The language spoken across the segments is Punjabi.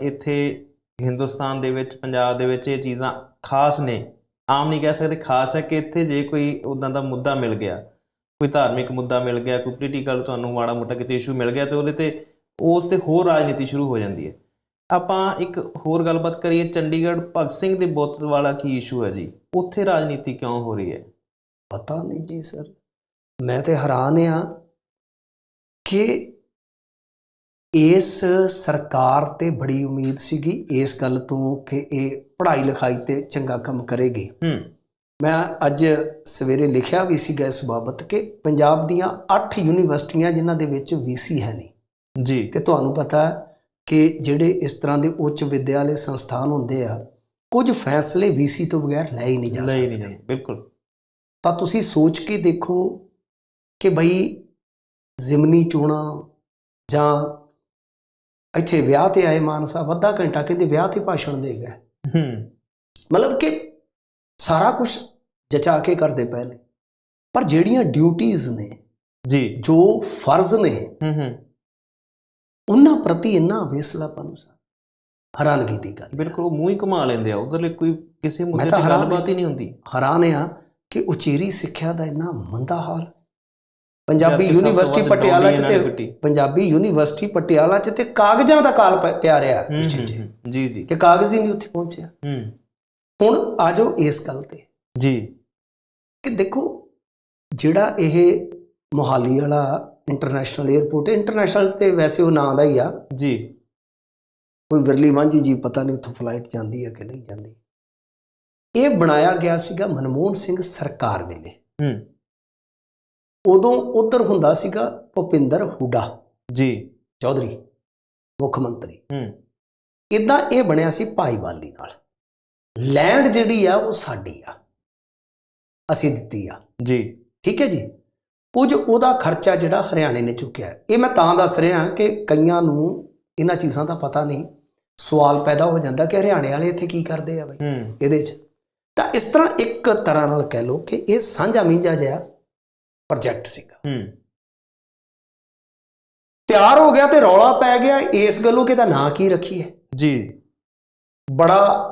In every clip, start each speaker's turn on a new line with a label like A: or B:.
A: ਇੱਥੇ ਹਿੰਦੁਸਤਾਨ ਦੇ ਵਿੱਚ, ਪੰਜਾਬ ਦੇ ਵਿੱਚ ਇਹ ਚੀਜ਼ਾਂ ਖਾਸ ਨੇ। ਆਮ ਨਹੀਂ ਕਹਿ ਸਕਦੇ, ਖਾਸ ਹੈ ਕਿ ਇੱਥੇ ਜੇ ਕੋਈ ਉਦਾਂ ਦਾ ਮੁੱਦਾ ਮਿਲ ਗਿਆ, ਕੋਈ ਧਾਰਮਿਕ ਮੁੱਦਾ ਮਿਲ ਗਿਆ, ਕੋਈ ਪੋਲੀਟੀਕਲ ਤੁਹਾਨੂੰ ਮਾੜਾ ਮੋਟਾ ਕਿਤੇ ਇਸ਼ੂ ਮਿਲ ਗਿਆ ਤੇ ਉਹਦੇ ਤੇ ਉਸ ਤੇ ਹੋਰ ਰਾਜਨੀਤੀ ਸ਼ੁਰੂ ਹੋ ਜਾਂਦੀ ਹੈ। ਆਪਾਂ ਇੱਕ ਹੋਰ ਗੱਲਬਾਤ ਕਰੀਏ, ਚੰਡੀਗੜ੍ਹ ਭਗਤ ਸਿੰਘ ਦੇ ਬੁੱਤ ਵਾਲਾ ਕੀ ਇਸ਼ੂ ਹੈ ਜੀ? ਉੱਥੇ ਰਾਜਨੀਤੀ ਕਿਉਂ ਹੋ ਰਹੀ ਹੈ?
B: ਪਤਾ ਨਹੀਂ ਜੀ ਸਰ। ਮੈਂ ਤੇ ਹੈਰਾਨ ਆ ਕਿ ਇਸ ਸਰਕਾਰ ਤੇ ਬੜੀ ਉਮੀਦ ਸੀਗੀ ਇਸ ਗੱਲ ਤੋਂ ਕਿ ਇਹ ਪੜ੍ਹਾਈ ਲਿਖਾਈ ਤੇ ਚੰਗਾ ਕੰਮ ਕਰੇਗੀ।
A: ਹੂੰ।
B: ਮੈਂ ਅੱਜ ਸਵੇਰੇ ਲਿਖਿਆ ਵੀ ਸੀਗਾ ਇਸ ਬਾਬਤ ਕਿ ਪੰਜਾਬ ਦੀਆਂ 8 ਯੂਨੀਵਰਸਿਟੀਆਂ ਜਿਨ੍ਹਾਂ ਦੇ ਵਿੱਚ ਵੀਸੀ ਹੈ ਨਹੀਂ
A: ਜੀ।
B: ਤੇ ਤੁਹਾਨੂੰ ਪਤਾ ਹੈ ਕਿ ਜਿਹੜੇ ਇਸ ਤਰ੍ਹਾਂ ਦੇ ਉੱਚ ਵਿਦਿਆਲੇ ਸੰਸਥਾਨ ਹੁੰਦੇ ਆ ਕੁਝ ਫੈਸਲੇ ਵੀਸੀ ਤੋਂ ਬਗੈਰ ਲੈ ਹੀ ਨਹੀਂ ਜਾ ਸਕਦੇ।
A: ਨਹੀਂ ਜਾਂਦੇ ਬਿਲਕੁਲ।
B: ਤਾਂ ਤੁਸੀਂ ਸੋਚ ਕੇ ਦੇਖੋ ਕਿ ਬਈ ਜ਼ਿਮਨੀ ਚੋਣਾਂ ਜਾਂ ਇੱਥੇ ਵਿਆਹ ਤੇ ਆਏ ਮਾਨ ਸਾਹਿਬ ਅੱਧਾ ਘੰਟਾ ਕਹਿੰਦੇ ਵਿਆਹ ਤੇ ਭਾਸ਼ਣ ਦੇ ਗਏ।
A: ਹੂੰ।
B: ਮਤਲਬ ਕਿ ਸਾਰਾ ਕੁਝ ਜਚਾ ਕੇ ਕਰਦੇ ਨੇ। ਪਰ ਜਿਹੜੀਆਂ ਡਿਊਟੀਆਂ ਨੇ
A: ਜੀ।
B: ਜੋ ਫਰਜ਼ ਨੇ
A: ਹੂੰ ਹੂੰ।
B: ਉਹਨਾਂ ਪ੍ਰਤੀ ਇੰਨਾ ਅਵੇਸਲਾਪਨ ਸਾ ਹੈਰਾਨਗੀ ਦੀ ਗੱਲ।
A: ਬਿਲਕੁਲ ਉਹ ਮੂੰਹ ਹੀ ਘੁਮਾ ਲੈਂਦੇ ਆ ਉਧਰਲੇ ਕੋਈ ਕਿਸੇ ਮੁੱਦੇ
B: ਤਾਂ
A: ਗੱਲਬਾਤ ਹੀ ਨਹੀਂ ਹੁੰਦੀ।
B: ਹੈਰਾਨ ਆ ਕਿ ਉਚੇਰੀ ਸਿੱਖਿਆ ਦਾ ਇੰਨਾ ਮੰਦਾ ਹਾਲ ਪੰਜਾਬੀ ਯੂਨੀਵਰਸਿਟੀ ਪਟਿਆਲਾ ਚ ਤੇ। ਪੰਜਾਬੀ ਯੂਨੀਵਰਸਿਟੀ ਪਟਿਆਲਾ ਚ ਤੇ ਕਾਗਜ਼ਾਂ ਦਾ ਕਾਲ ਪਿਆ ਰਿਹਾ
A: ਜੀ ਜੀ।
B: ਕਿ ਕਾਗਜ਼ ਹੀ ਨਹੀਂ ਉੱਥੇ ਪਹੁੰਚਿਆ।
A: ਹੂੰ।
B: ਹੁਣ ਆ ਜਾਓ ਇਸ ਗੱਲ ਤੇ।
A: ਜੀ।
B: ਕਿ ਦੇਖੋ ਜਿਹੜਾ ਇਹ ਮੋਹਾਲੀ ਵਾਲਾ ਇੰਟਰਨੈਸ਼ਨਲ 에ਅਰਪੋਰਟ ਇੰਟਰਨੈਸ਼ਨਲ ਤੇ ਵੈਸੇ ਉਹ ਨਾਂ ਦਾ ਹੀ ਆ।
A: ਜੀ।
B: ਕੋਈ ਵਿਰਲੀ ਮਾਂਝੀ ਜੀ ਪਤਾ ਨਹੀਂ ਉੱਥੋਂ ਫਲਾਈਟ ਜਾਂਦੀ ਹੈ ਕਿ ਨਹੀਂ ਜਾਂਦੀ। ਇਹ ਬਣਾਇਆ ਗਿਆ ਸੀਗਾ ਮਨਮੋਹਨ ਸਿੰਘ ਸਰਕਾਰ ਵੇਲੇ।
A: ਹੂੰ।
B: ਉਦੋਂ ਉਧਰ ਹੁੰਦਾ ਸੀਗਾ ਭੁਪਿੰਦਰ ਹੁੱਡਾ।
A: ਜੀ।
B: ਚੌਧਰੀ ਮੁੱਖ ਮੰਤਰੀ।
A: ਹੂੰ।
B: ਇਦਾਂ ਇਹ ਬਣਿਆ ਸੀ ਭਾਈਵਾਲੀ ਨਾਲ। ਲੈਂਡ ਜਿਹੜੀ ਆ ਉਹ ਸਾਡੀ ਆ। ਅਸੀਂ ਦਿੱਤੀ ਆ।
A: ਜੀ।
B: ਠੀਕ ਹੈ ਜੀ? ਕੁਝ ਉਹਦਾ ਖਰਚਾ ਜਿਹੜਾ ਹਰਿਆਣੇ ਨੇ ਚੁੱਕਿਆ। ਇਹ ਮੈਂ ਤਾਂ ਦੱਸ ਰਿਹਾ ਕਿ ਕਈਆਂ ਨੂੰ ਇਹਨਾਂ ਚੀਜ਼ਾਂ ਦਾ ਪਤਾ ਨਹੀਂ। ਸਵਾਲ ਪੈਦਾ ਹੋ ਜਾਂਦਾ ਕਿ ਹਰਿਆਣੇ ਵਾਲੇ ਇੱਥੇ ਕੀ ਕਰਦੇ ਆ ਬਈ ਇਹਦੇ 'ਚ। ਤਾਂ ਇਸ ਤਰ੍ਹਾਂ ਇੱਕ ਤਰ੍ਹਾਂ ਨਾਲ ਕਹਿ ਲਓ ਕਿ ਇਹ ਸਾਂਝਾ ਮਿੰਝਾ ਜਿਹਾ ਪ੍ਰੋਜੈਕਟ ਸੀਗਾ।
A: ਹੂੰ।
B: ਤਿਆਰ ਹੋ ਗਿਆ ਤੇ ਰੌਲਾ ਪੈ ਗਿਆ ਇਸ ਗੱਲੋਂ ਕਿ ਇਹਦਾ ਨਾਂ ਕੀ ਰੱਖੀਏ?
A: ਜੀ।
B: ਬੜਾ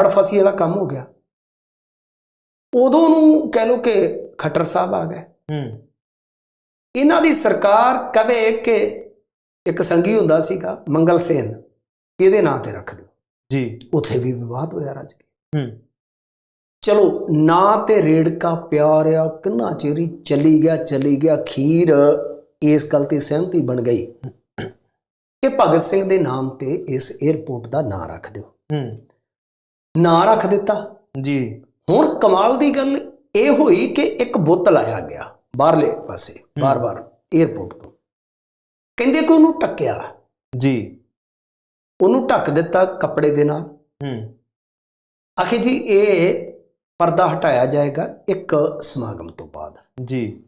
B: ਅੜਫਸੀ ਵਾਲਾ ਕੰਮ ਹੋ ਗਿਆ। ਉਦੋਂ ਨੂੰ ਕਹਿ ਲਓ ਕਿ ਖੱਟਰ ਸਾਹਿਬ ਆ ਗਏ।
A: ਹੂੰ।
B: ਇਹਨਾਂ ਦੀ ਸਰਕਾਰ ਕਵੇ ਕਿ ਇੱਕ ਸੰਗੀ ਹੁੰਦਾ ਸੀਗਾ ਮੰਗਲ ਸੇਨ ਇਹਦੇ ਨਾਂ ਤੇ ਰੱਖ ਦਿਓ।
A: ਜੀ।
B: ਉਥੇ ਵੀ ਵਿਵਾਦ ਹੋਇਆ ਰੱਜ ਕੇ।
A: ਹੂੰ।
B: ਚਲੋ ਨਾਂ ਤੇ ਰੇੜਕਾ ਪਿਆਰਿਆ ਕਿੰਨਾ ਚਿਰੀ ਚੱਲੀ ਗਿਆ ਚੱਲੀ ਗਿਆ ਖੀਰ ਇਸ ਗੱਲ ਤੇ ਸਹਿਮਤੀ ਬਣ ਗਈ। ਕਿ ਭਗਤ ਸਿੰਘ ਦੇ ਨਾਮ ਤੇ ਇਸ 에ਅਰਪੋਰਟ ਦਾ ਨਾਂ ਰੱਖ ਦਿਓ।
A: ਹੂੰ।
B: ਨਾਂ ਰੱਖ ਦਿੱਤਾ।
A: ਜੀ।
B: ਹੁਣ ਕਮਾਲ ਦੀ ਗੱਲ ਇਹ ਹੋਈ ਕਿ ਇੱਕ ਬੁੱਤ ਲਾਇਆ ਗਿਆ ਬਾਹਰਲੇ ਪਾਸੇ ਬਾਰ-ਬਾਰ 에ਅਰਪੋਰਟ ਤੋਂ। ਕਹਿੰਦੇ ਕਿ ਉਹਨੂੰ ਟੱਕਿਆ।
A: ਜੀ।
B: ਉਹਨੂੰ ਢੱਕ ਦਿੱਤਾ ਕੱਪੜੇ ਦੇ ਨਾਲ।
A: ਹੂੰ।
B: ਆਖੇ ਜੀ ਇਹ ਪਰਦਾ ਹਟਾਇਆ ਜਾਏਗਾ ਇੱਕ ਸਮਾਗਮ ਤੋਂ ਬਾਅਦ।
A: ਜੀ।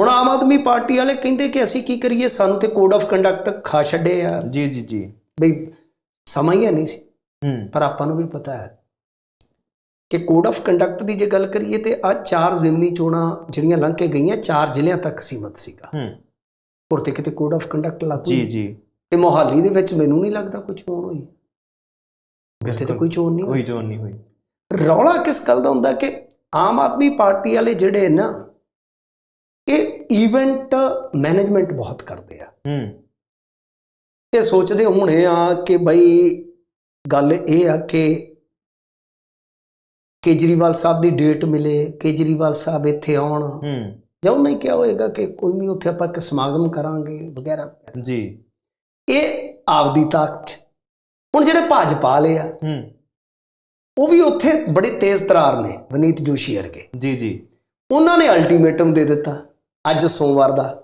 B: ਹੁਣ ਆਮ ਆਦਮੀ ਪਾਰਟੀ ਵਾਲੇ ਕਹਿੰਦੇ ਕਿ ਅਸੀਂ ਕੀ ਕਰੀਏ? ਸਾਨੂੰ ਤੇ ਕੋਡ ਆਫ ਕੰਡਕਟ ਖਾ ਛੱਡੇ ਆ।
A: ਜੀ ਜੀ ਜੀ।
B: ਬਈ ਸਮਾਂ ਹੀ ਨਹੀਂ ਸੀ।
A: ਹੂੰ।
B: ਪਰ ਆਪਾਂ ਨੂੰ ਵੀ ਪਤਾ ਹੈ ਕਿ ਕੋਡ ਆਫ ਕੰਡਕਟ ਦੀ ਜੇ ਗੱਲ ਕਰੀਏ ਤੇ ਆ ਚਾਰ ਜ਼ਿਮਨੀ ਚੋਣਾਂ ਜਿਹੜੀਆਂ ਲੰਘ ਕੇ ਗਈਆਂ ਚਾਰ ਜ਼ਿਲ੍ਹਿਆਂ ਤੱਕ ਸੀਮਤ ਸੀਗਾ।
A: ਹੂੰ।
B: ਹੋਰ ਤੇ ਕਿਤੇ ਕੋਡ ਆਫ ਕੰਡਕਟ ਲਾਗੂ
A: ਜੀ। ਜੀ।
B: ਤੇ ਮੋਹਾਲੀ ਦੇ ਵਿੱਚ ਮੈਨੂੰ ਨਹੀਂ ਲੱਗਦਾ ਕੋਈ ਚੋਣ ਹੋਈ। ਇੱਥੇ ਤਾਂ ਕੋਈ ਚੋਣ ਨਹੀਂ ਹੋਈ।
A: ਕੋਈ ਚੋਣ ਨਹੀਂ ਹੋਈ।
B: ਰੌਲਾ ਕਿਸ ਗੱਲ ਦਾ ਹੁੰਦਾ ਕਿ ਆਮ ਆਦਮੀ ਪਾਰਟੀ ਵਾਲੇ ਜਿਹੜੇ ਨਾ ਇਹ ਇਵੈਂਟ ਮੈਨੇਜਮੈਂਟ ਬਹੁਤ ਕਰਦੇ ਆ।
A: ਹੂੰ।
B: ਇਹ ਸੋਚਦੇ ਹੋਣੇ ਆ ਕਿ ਬਈ ਗੱਲ ਇਹ ਆ ਕਿ ਕੇਜਰੀਵਾਲ ਸਾਹਿਬ ਦੀ ਡੇਟ ਮਿਲੇ ਕੇਜਰੀਵਾਲ ਸਾਹਿਬ ਇੱਥੇ ਆਉਣ।
A: ਹੂੰ।
B: ਜਾਂ ਉਹਨੇ ਕਿਹਾ ਹੋਏਗਾ ਕਿ ਕੋਈ ਨਹੀਂ ਉੱਥੇ ਆਪਾਂ ਇੱਕ ਸਮਾਗਮ ਕਰਾਂਗੇ ਵਗੈਰਾ।
A: ਜੀ।
B: ਇਹ ਆਪਦੀ ਤਾਕਤ। ਹੁਣ ਜਿਹੜੇ ਭਾਜਪਾ ਵਾਲੇ ਆ
A: ਹੂੰ।
B: ਉਹ ਵੀ ਉੱਥੇ ਬੜੇ ਤੇਜ਼ ਤਰਾਰ ਨੇ ਵਨੀਤ ਜੋਸ਼ੀ ਵਰਗੇ।
A: ਜੀ ਜੀ।
B: ਉਹਨਾਂ ਨੇ ਅਲਟੀਮੇਟਮ ਦੇ ਦਿੱਤਾ ਅੱਜ ਸੋਮਵਾਰ ਦਾ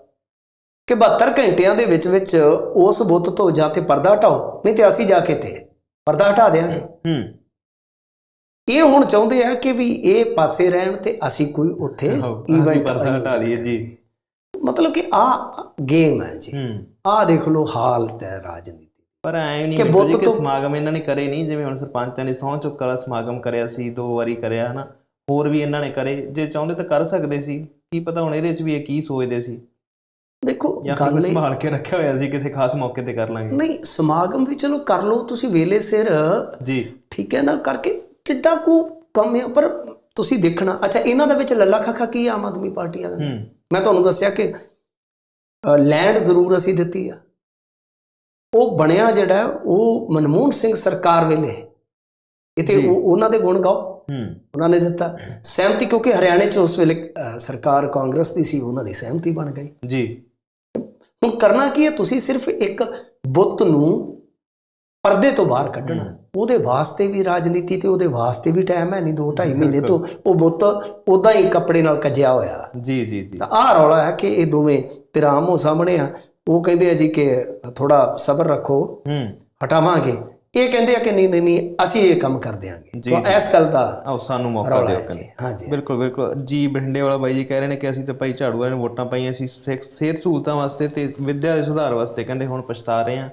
B: ਕਿ 72 ਘੰਟਿਆਂ ਦੇ ਵਿੱਚ ਵਿੱਚ ਉਸ ਬੁੱਤ ਤੋਂ ਜਾਂ ਤੇ ਪਰਦਾ ਹਟਾਓ ਨਹੀਂ ਤੇ ਅਸੀਂ ਜਾ ਕੇ ਤੇ ਪਰਦਾ ਹਟਾ ਦਿਆਂਗੇ।
A: ਹੂੰ।
B: ਇਹ ਹੁਣ ਚਾਹੁੰਦੇ ਆ ਕਿ ਵੀ ਇਹ ਪਾਸੇ ਰਹਿਣ ਤੇ ਅਸੀਂ ਕੋਈ ਉੱਥੇ ਇਵੈਂਟ
A: ਪਰਦਾ ਹਟਾ ਲਈਏ ਜੀ।
B: ਮਤਲਬ ਕਿ ਆ ਗੇਮ ਹੈ ਜੀ। ਆ ਦੇਖ ਲਓ ਹਾਲਤ ਹੈ ਰਾਜਨੀਤੀ
A: ਪਰ ਐ ਨਹੀਂ
B: ਕਿ ਬੁੱਤ
A: ਕਿ
B: ਤੋਂ-
A: ਸਮਾਗਮ ਇਹਨਾਂ ਨੇ ਕਰੇ ਨਹੀਂ ਜਿਵੇਂ ਹੁਣ ਸਰਪੰਚਾਂ ਨੇ ਸਹੁੰ ਚੁੱਕ ਵਾਲਾ ਸਮਾਗਮ ਕਰਿਆ ਸੀ ਦੋ ਵਾਰੀ ਕਰਿਆ ਹਨਾ? ਹੋਰ ਵੀ ਇਹਨਾਂ ਨੇ ਕਰੇ ਜੇ ਚਾਹੁੰਦੇ ਤਾਂ ਕਰ ਸਕਦੇ ਸੀ। ਕੀ ਪਤਾ ਹੁਣ ਇਹਦੇ 'ਚ ਵੀ ਇਹ ਕੀ ਸੋਚਦੇ ਸੀ।
B: ਦੇਖੋ ਗੱਲ
A: ਸੰਭਾਲ ਕੇ ਰੱਖਿਆ ਹੋਇਆ ਸੀ ਕਿਸੇ ਖਾਸ ਮੌਕੇ ਤੇ ਕਰ ਲਾਂਗੇ।
B: ਨਹੀਂ ਸਮਾਗਮ ਵੀ ਚਲੋ ਕਰ ਲਓ ਤੁਸੀਂ ਵੇਲੇ ਸਿਰ।
A: ਜੀ।
B: ਠੀਕ ਹੈ ਨਾ ਕਰਕੇ ਕਿੱਡਾ ਕੁ ਕੰਮ ਹੈ ਪਰ ਤੁਸੀਂ ਦੇਖਣਾ। ਅੱਛਾ ਇਹਨਾਂ ਦੇ ਵਿੱਚ ਲੱਲਾ ਖਾ ਕੀ ਆਮ ਆਦਮੀ ਪਾਰਟੀ
A: ਹੂੰ।
B: ਮੈਂ ਤੁਹਾਨੂੰ ਦੱਸਿਆ ਕਿ ਲੈਂਡ ਜ਼ਰੂਰ ਅਸੀਂ ਦਿੱਤੀ ਆ। ਉਹ ਬਣਿਆ ਜਿਹੜਾ ਉਹ ਮਨਮੋਹਨ ਸਿੰਘ ਸਰਕਾਰ ਵੇਲੇ। ਉਹ- ਉਹਨਾਂ ਦੇ ਗੁਣ ਗਾਓ।
A: ਹੂੰ।
B: ਉਹਨਾਂ ਨੇ ਦਿੱਤਾ। ਸਹਿਮਤੀ ਕਿਉਂਕਿ ਹਰਿਆਣੇ 'ਚ ਉਸ ਵੇਲੇ ਸਰਕਾਰ ਕਾਂਗਰਸ ਦੀ ਸੀ ਉਹਨਾਂ ਦੀ ਸਹਿਮਤੀ ਬਣ ਗਈ।
A: ਜੀ।
B: ਹੁਣ ਕਰਨਾ ਕੀ ਹੈ? ਤੁਸੀਂ ਸਿਰਫ ਇੱਕ ਬੁੱਤ ਨੂੰ ਪਰਦੇ ਤੋਂ ਬਾਹਰ ਕੱਢਣਾ। ਉਹਦੇ ਵਾਸਤੇ ਵੀ ਰਾਜਨੀਤੀ ਤੇ ਉਹਦੇ ਵਾਸਤੇ ਵੀ ਟਾਈਮ ਹੈ ਨਹੀਂ 2 2.5 ਮਹੀਨੇ ਤੋਂ ਉਹ ਬੁੱਤ ਉਦਾਂ ਹੀ ਕੱਪੜੇ ਨਾਲ ਕੱਜਿਆ ਹੋਇਆ।
A: ਜੀ ਜੀ ਜੀ।
B: ਤਾਂ ਆਹ ਰੌਲਾ ਹੈ ਕਿ ਇਹ ਦੋਵੇਂ ਤੇਰਾ ਆਮੋ ਸਾਹਮਣੇ ਆ। ਉਹ ਕਹਿੰਦੇ ਆ ਜੀ ਕਿ ਥੋੜਾ ਸਬਰ ਰੱਖੋ
A: ਹੂੰ।
B: ਹਟਾਵਾਂਗੇ। ਇਹ ਕਹਿੰਦੇ ਆ ਕਿ ਨਹੀਂ ਨਹੀਂ ਨਹੀਂ ਅਸੀਂ ਇਹ ਕੰਮ ਕਰ ਦਿਆਂਗੇ।
A: ਜੀ,
B: ਤਾਂ ਇਸ ਗੱਲ ਦਾ
A: ਆਓ ਸਾਨੂੰ ਮੌਕਾ ਦਿਓ
B: ਹੈ
A: ਕਹਿੰਦੇ।
B: ਜੀ। ਹਾਂਜੀ
A: ਬਿਲਕੁਲ ਬਿਲਕੁਲ। ਜੀ ਬਠਿੰਡੇ ਵਾਲਾ ਬਾਈ ਜੀ ਕਹਿ ਰਹੇ ਨੇ ਕਿ ਅਸੀਂ ਤਾਂ ਭਾਈ ਝਾੜੂ ਵਾਲੇ ਨੂੰ ਵੋਟਾਂ ਪਾਈਆਂ ਸੀ ਸਿਹਤ ਸਹੂਲਤਾਂ ਵਾਸਤੇ ਤੇ ਵਿੱਦਿਆ ਦੇ ਸੁਧਾਰ ਵਾਸਤੇ ਕਹਿੰਦੇ ਹੁਣ ਪਛਤਾ ਰਹੇ ਆ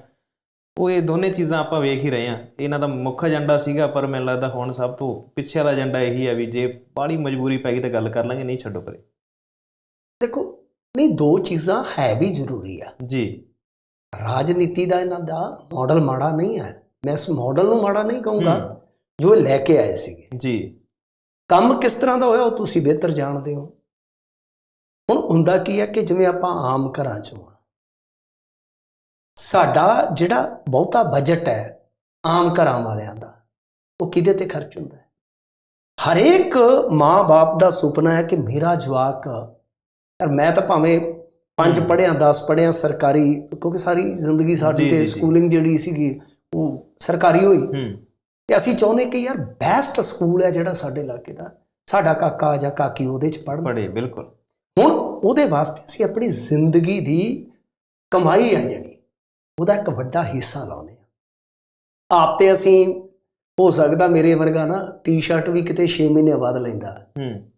A: ਉਹ ਇਹ ਦੋਨੇ ਚੀਜ਼ਾਂ ਆਪਾਂ ਵੇਖ ਹੀ ਰਹੇ ਆ ਇਹਨਾਂ ਦਾ ਮੁੱਖ ਏਜੰਡਾ ਸੀਗਾ ਪਰ ਮੈਨੂੰ ਲੱਗਦਾ ਹੁਣ ਸਭ ਤੋਂ ਪਿੱਛੇ ਵਾਲਾ ਏਜੰਡਾ ਇਹੀ ਹੈ ਵੀ ਜੇ ਬਾਹਲੀ ਮਜਬੂਰੀ ਪੈ ਗਈ ਤਾਂ ਗੱਲ ਕਰ ਲਾਂਗੇ ਨਹੀਂ ਛੱਡੋ ਪਰੇ।
B: ਦੇਖੋ ਨਹੀਂ ਦੋ ਚੀਜ਼ਾਂ ਹੈ ਵੀ ਜ਼ਰੂਰੀ ਆ।
A: ਜੀ।
B: ਰਾਜਨੀਤੀ ਦਾ ਇਹਨਾਂ ਦਾ ਮਾਡਲ ਮਾੜਾ ਨਹੀਂ ਹੈ। ਮੈਂ ਇਸ ਮਾਡਲ ਨੂੰ ਮਾੜਾ ਨਹੀਂ ਕਹੂੰਗਾ। ਜੋ ਇਹ ਲੈ ਕੇ ਆਏ ਸੀਗੇ।
A: ਜੀ।
B: ਕੰਮ ਕਿਸ ਤਰ੍ਹਾਂ ਦਾ ਹੋਇਆ ਉਹ ਤੁਸੀਂ ਬਿਹਤਰ ਜਾਣਦੇ ਹੋ। ਹੁਣ ਹੁੰਦਾ ਕੀ ਹੈ ਕਿ ਜਿਵੇਂ ਆਪਾਂ ਆਮ ਘਰਾਂ ਚੋਂ ਸਾਡਾ ਜਿਹੜਾ ਬਹੁਤਾ ਬਜਟ ਹੈ ਆਮ ਘਰਾਂ ਵਾਲਿਆਂ ਦਾ ਉਹ ਕਿਹਦੇ ਤੇ ਖਰਚ ਹੁੰਦਾ ਹੈ? ਹਰੇਕ ਮਾਂ-ਬਾਪ ਦਾ ਸੁਪਨਾ ਹੈ ਕਿ ਮੇਰਾ ਜਵਾਕ ਯਾਰ ਮੈਂ ਤਾਂ ਭਾਵੇਂ ਪੰਜ
A: ਹਮ।
B: ਪੜ੍ਹਿਆ 10 ਪੜ੍ਹਿਆ ਸਰਕਾਰੀ ਕਿਉਂਕਿ ਸਾਰੀ ਜ਼ਿੰਦਗੀ ਸਾਡੀ ਤੇ। ਸਕੂਲਿੰਗ ਜਿਹੜੀ ਸੀਗੀ ਉਹ ਸਰਕਾਰੀ ਹੋਈ।
A: ਹੂੰ।
B: ਤੇ ਅਸੀਂ ਚਾਹੁੰਦੇ ਕਿ ਯਾਰ ਬੈਸਟ ਸਕੂਲ ਹੈ ਜਿਹੜਾ ਸਾਡੇ ਇਲਾਕੇ ਦਾ। ਸਾਡਾ ਕਾਕਾ ਜਾਂ ਕਾਕੀ ਉਹਦੇ ਚ ਪੜ੍ਹਨ।
A: ਪੜੇ ਬਿਲਕੁਲ।
B: ਹੁਣ ਉਹਦੇ ਵਾਸਤੇ ਅਸੀਂ ਆਪਣੀ ਜ਼ਿੰਦਗੀ ਦੀ ਕਮਾਈ ਹੈ ਜਿਹੜੀ ਉਹਦਾ ਇੱਕ ਵੱਡਾ ਹਿੱਸਾ ਲਾਉਂਦੇ ਆ ਆਪ ਤੇ ਅਸੀਂ ਹੋ ਸਕਦਾ ਮੇਰੇ ਵਰਗਾ ਨਾ ਟੀ-ਸ਼ਰਟ ਵੀ ਕਿਤੇ 6 ਮਹੀਨੇ ਬਾਅਦ ਲੈਂਦਾ।
A: ਹੂੰ।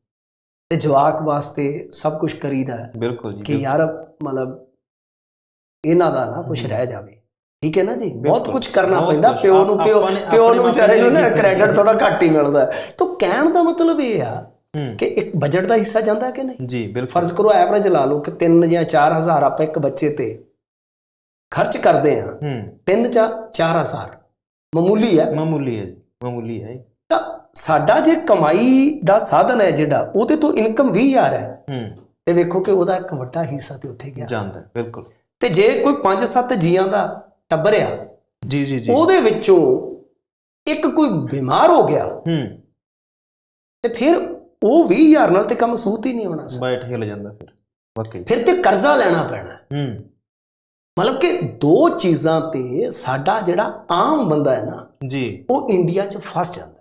B: ਤੇ ਜਵਾਕ ਵਾਸਤੇ ਸਭ ਕੁਝ ਕਰੀਦਾ ਹੈ
A: ਬਿਲਕੁਲ ਜੀ
B: ਕਿ ਯਾਰ ਮਤਲਬ ਇਹਨਾਂ ਦਾ ਨਾ ਕੁਝ ਰਹਿ ਜਾਵੇ। ਠੀਕ ਹੈ ਨਾ ਜੀ? ਬਹੁਤ। ਕੁਝ ਕਰਨਾ ਪੈਂਦਾ। ਪਿਓ ਨੂੰ ਪਿਓ ਪਿਓ ਨੂੰ ਵਿਚਾਰੇ ਨੂੰ ਕ੍ਰੈਡਿਟ। ਥੋੜਾ ਘੱਟ ਹੀ ਮਿਲਦਾ। ਤਾਂ ਕਹਿਣ ਦਾ ਮਤਲਬ ਇਹ ਆ ਕਿ ਇੱਕ ਬਜਟ ਦਾ ਹਿੱਸਾ ਜਾਂਦਾ ਕਿ ਨਹੀਂ?
A: ਜੀ ਬਿਲਕੁਲ।
B: ਫਰਜ਼ ਕਰੋ ਐਵਰੇਜ ਲਾ ਲਓ ਕਿ 3 ਜਾਂ 4000 ਆਪਾਂ ਇੱਕ ਬੱਚੇ ਤੇ ਖਰਚ ਕਰਦੇ ਆ
A: ਹੂੰ।
B: 3 ਜਾਂ 4000 ਮਾਮੂਲੀ ਹੈ।
A: ਮਾਮੂਲੀ ਹੈ ਮਾਮੂਲੀ ਹੈ
B: ਸਾਡਾ ਜੇ ਕਮਾਈ ਦਾ ਸਾਧਨ ਹੈ ਜਿਹੜਾ ਉਹਦੇ ਤੋਂ ਇਨਕਮ 20000 ਹੈ।
A: ਹੂੰ।
B: ਤੇ ਵੇਖੋ ਕਿ ਉਹਦਾ ਇੱਕ ਵੱਡਾ ਹਿੱਸਾ ਤੇ ਉੱਥੇ ਗਿਆ।
A: ਜਾਂਦਾ ਬਿਲਕੁਲ।
B: ਤੇ ਜੇ ਕੋਈ 5-7 ਜੀਆਂ ਦਾ ਟੱਬਰ ਆ
A: ਜੀ ਜੀ ਜੀ।
B: ਉਹਦੇ ਵਿੱਚੋਂ ਇੱਕ ਕੋਈ ਬਿਮਾਰ ਹੋ ਗਿਆ
A: ਹੂੰ।
B: ਤੇ ਫਿਰ ਉਹ 20000 ਨਾਲ ਤੇ ਕੰਮ ਸੂਤ ਹੀ ਨਹੀਂ ਹੋਣਾ ਸੀ।
A: ਬੈਠ ਹਿਲ ਜਾਂਦਾ ਫਿਰ ਵਾਕਈ।
B: ਫਿਰ ਤੇ ਕਰਜ਼ਾ ਲੈਣਾ ਪੈਣਾ।
A: ਹੂੰ।
B: ਮਤਲਬ ਕਿ ਦੋ ਚੀਜ਼ਾਂ ਤੇ ਸਾਡਾ ਜਿਹੜਾ ਆਮ ਬੰਦਾ ਹੈ ਨਾ
A: ਜੀ।
B: ਉਹ ਇੰਡੀਆ 'ਚ ਫਸ ਜਾਂਦਾ।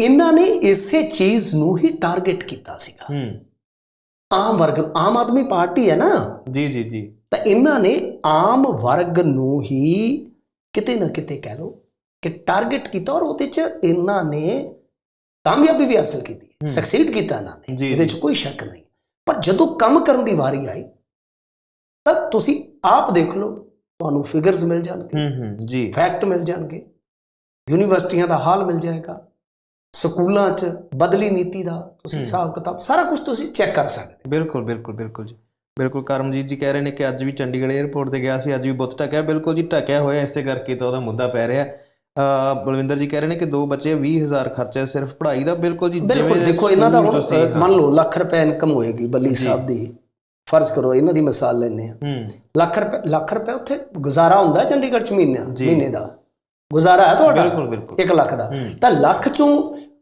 B: ਇਹਨਾਂ ਨੇ ਇਸੇ ਚੀਜ਼ ਨੂੰ ਹੀ ਟਾਰਗੇਟ ਕੀਤਾ ਸੀਗਾ।
A: ਹੂੰ।
B: ਆਮ ਵਰਗ ਆਮ ਆਦਮੀ ਪਾਰਟੀ ਹੈ ਨਾ?
A: ਜੀ ਜੀ ਜੀ।
B: ਤਾਂ ਇਹਨਾਂ ਨੇ ਆਮ ਵਰਗ ਨੂੰ ਹੀ ਕਿਤੇ ਨਾ ਕਿਤੇ ਕਹਿ ਲਓ ਕਿ ਟਾਰਗੇਟ ਕੀਤਾ ਔਰ ਉਹਦੇ 'ਚ ਇਹਨਾਂ ਨੇ ਕਾਮਯਾਬੀ ਵੀ ਹਾਸਲ ਕੀਤੀ। ਸਕਸੀਡ ਕੀਤਾ ਇਹਨਾਂ ਨੇ। ਇਹਦੇ। 'ਚ ਕੋਈ ਸ਼ੱਕ ਨਹੀਂ। ਪਰ ਜਦੋਂ ਕੰਮ ਕਰਨ ਦੀ ਵਾਰੀ ਆਈ ਤਾਂ ਤੁਸੀਂ ਆਪ ਦੇਖ ਲਓ ਤੁਹਾਨੂੰ ਫਿਗਰਸ ਮਿਲ ਜਾਣਗੇ।
A: ਹੂੰ ਹੂੰ। ਜੀ।
B: ਫੈਕਟ ਮਿਲ ਜਾਣਗੇ। ਯੂਨੀਵਰਸਿਟੀਆਂ ਦਾ ਹਾਲ ਮਿਲ ਜਾਏਗਾ। ਸਕੂਲਾਂ 'ਚ ਬਦਲੀ ਨੀਤੀ ਦਾ ਤੁਸੀਂ। ਹਿਸਾਬ ਕਿਤਾਬ ਸਾਰਾ ਕੁਝ ਤੁਸੀਂ ਚੈੱਕ ਕਰ ਸਕਦੇ
A: ਬਿਲਕੁਲ ਬਿਲਕੁਲ ਬਿਲਕੁਲ ਜੀ। ਬਿਲਕੁਲ ਕਰਮਜੀਤ ਜੀ ਕਹਿ ਰਹੇ ਨੇ ਕਿ ਅੱਜ ਵੀ ਚੰਡੀਗੜ੍ਹ 에ਅਰਪੋਰਟ ਤੇ ਗਿਆ ਸੀ ਅੱਜ ਵੀ ਬੁੱਤ ਢਕਿਆ। ਬਿਲਕੁਲ ਜੀ ਢਕਿਆ ਹੋਇਆ ਇਸੇ ਕਰਕੇ ਤਾਂ ਉਹਦਾ ਮੁੱਦਾ ਪੈ ਰਿਹਾ। ਅ ਬਲਵਿੰਦਰ ਜੀ ਕਹਿ ਰਹੇ ਨੇ ਕਿ ਦੋ ਬੱਚੇ 20000 ਖਰਚਾ ਸਿਰਫ ਪੜ੍ਹਾਈ ਦਾ। ਬਿਲਕੁਲ ਜੀ ਦੇ
B: ਦੇਖੋ ਇਹਨਾਂ ਦਾ ਮੰਨ ਲਓ ਲੱਖ ਰੁਪਏ ਇਨਕਮ ਹੋਏਗੀ ਬੱਲੀ। ਸਾਹਿਬ ਦੀ। ਫਰਜ਼ ਕਰੋ ਇਹਨਾਂ ਦੀ ਮਿਸਾਲ ਲੈਂਦੇ ਆ ਲੱਖ ਰੁਪਏ ਲੱਖ ਰੁਪਏ ਉੱਥੇ ਗੁਜ਼ਾਰਾ ਹੁੰਦਾ ਚੰਡੀਗੜ੍ਹ ਚ ਮਹੀਨੇ। ਮਹੀਨੇ ਦਾ। ਗੁਜ਼ਾਰਾ ਹੈ ਤੁਹਾਡਾ?
A: ਬਿਲਕੁਲ ਬਿਲਕੁਲ।
B: 1 ਲੱਖ ਦਾ। ਤਾਂ ਲੱਖ ਚੋਂ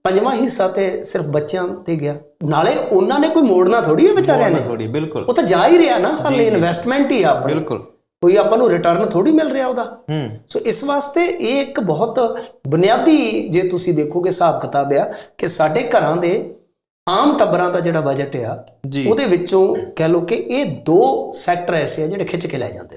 B: ਪੰਜਵਾਂ ਹਿੱਸਾ ਤੇ ਸਿਰਫ ਬੱਚਿਆਂ ਤੇ ਗਿਆ। ਨਾਲੇ ਉਹਨਾਂ ਨੇ ਕੋਈ ਮੋੜਨਾ ਥੋੜੀ ਹੈ ਵਿਚਾਰਿਆਂ ਨੇ?
A: ਥੋੜੀ ਬਿਲਕੁਲ।
B: ਉਹ ਤਾਂ ਜਾ ਹੀ ਰਿਹਾ ਨਾ ਹਾਲੇ। ਇਨਵੈਸਟਮੈਂਟ ਹੀ ਆ ਆਪਣੀ।
A: ਬਿਲਕੁਲ।
B: ਕੋਈ ਆਪਾਂ ਨੂੰ ਰਿਟਰਨ ਥੋੜੀ ਮਿਲ ਰਿਹਾ ਉਹਦਾ।
A: ਹੂੰ।
B: ਸੋ ਇਸ ਵਾਸਤੇ ਇਹ ਇੱਕ ਬਹੁਤ ਬੁਨਿਆਦੀ ਜੇ ਤੁਸੀਂ ਦੇਖੋਗੇ ਹਿਸਾਬ ਕਿਤਾਬ ਆ ਕਿ ਸਾਡੇ ਘਰਾਂ ਦੇ ਆਮ ਟੱਬਰਾਂ ਦਾ ਜਿਹੜਾ ਬਜਟ ਆ ਉਹਦੇ ਵਿੱਚੋਂ ਕਹਿ ਲਓ ਕਿ ਇਹ ਦੋ ਸੈਕਟਰ ਐਸੇ ਆ ਜਿਹੜੇ ਖਿੱਚ ਕੇ ਲੈ ਜਾਂਦੇ